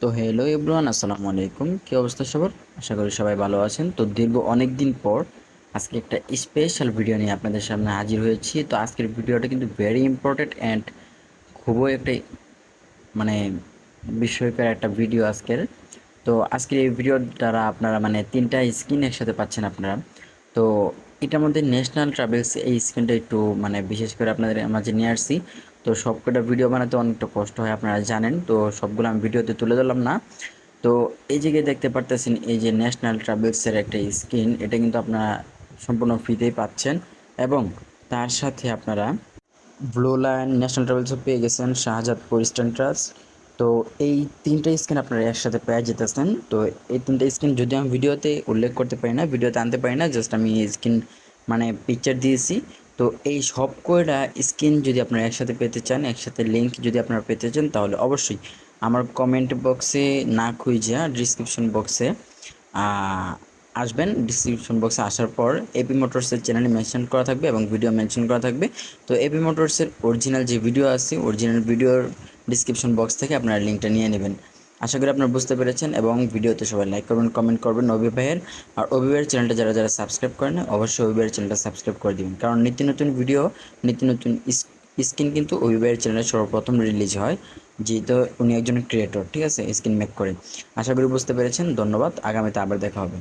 তো hello everyone আসসালামু আলাইকুম। কী অবস্থা সবার? আশা করি সবাই ভালো আছেন। তো দীর্ঘ অনেক দিন পর আজকে একটা স্পেশাল ভিডিও নিয়ে আপনাদের সামনে হাজির হয়েছি। তো আজকের ভিডিওটা কিন্তু ভেরি ইম্পর্টেন্ট অ্যান্ড খুবই একটা মানে বিস্ময়কর একটা ভিডিও আজকের। তো আজকের এই ভিডিওর দ্বারা আপনারা মানে তিনটা স্ক্রিন একসাথে পাচ্ছেন আপনারা। তো এটার মধ্যে ন্যাশনাল ট্রাভেলস এই স্ক্রিনটা একটু মানে বিশেষ করে আপনাদের মাঝে নিয়ে আসছি। তো সবকটা ভিডিও বানাতে অনেকটা কষ্ট হয়, আপনারা জানেন। তো সবগুলো আমি ভিডিওতে তুলে ধরলাম না। তো এই জায়গায় দেখতে পারতেছেন, এই যে ন্যাশনাল ট্রাভেলসের একটা স্ক্রিন এটা কিন্তু আপনারা সম্পূর্ণ ফ্রিতেই পাচ্ছেন। এবং তার সাথে আপনারা ব্লু লাইন ন্যাশনাল ট্রাভেলসও পেয়ে গেছেন শাহজাদপুর ইস্টার্ন তো এই তিনটা স্ক্রিন আপনারা একসাথে পেয়ে যেতেছেন। তো এই তিনটা স্ক্রিন যদি আমি ভিডিওতে উল্লেখ করতে পারি না ভিডিওতে আনতে পারি না জাস্ট আমি স্ক্রিন মানে পিকচার দিয়েছি। তো এই সব কয়টা স্ক্রিন যদি আপনারা একসাথে পেতে চান, একসাথে লিঙ্ক যদি আপনারা পেতে চান, তাহলে অবশ্যই আমার কমেন্ট বক্সে না খুঁজে ডিসক্রিপশন বক্সে আসবেন। ডিসক্রিপশন বক্সে আসার পর এপি মোটরসের চ্যানেলে মেনশন করা থাকবে এবং ভিডিও মেনশন করা থাকবে। তো এপি মোটরসের অরিজিনাল যে ভিডিও আছে অরিজিনাল ভিডিওর ডিসক্রিপশন বক্স থেকে আপনারা লিঙ্কটা নিয়ে নেবেন। আশা করি আপনারা বুঝতে পেরেছেন এবং ভিডিওতে সবাই লাইক করবেন কমেন্ট করবেন অভি ভাইয়ের। আর অভি ভাইয়ের চ্যানেলটা যারা যারা সাবস্ক্রাইব করেন অবশ্যই অভি ভাইয়ের চ্যানেলটা সাবস্ক্রাইব করে দিবেন। কারণ নিত্য নতুন ভিডিও নিত্য নতুন স্কিন কিন্তু অভি ভাইয়ের চ্যানেলে সর্বপ্রথম রিলিজ হয়, যেহেতু উনি একজন ক্রিয়েটর ঠিক আছে? স্কিন মেক করে। আশা করি বুঝতে পেরেছেন, ধন্যবাদ। আগামীতে আবার দেখা হবে।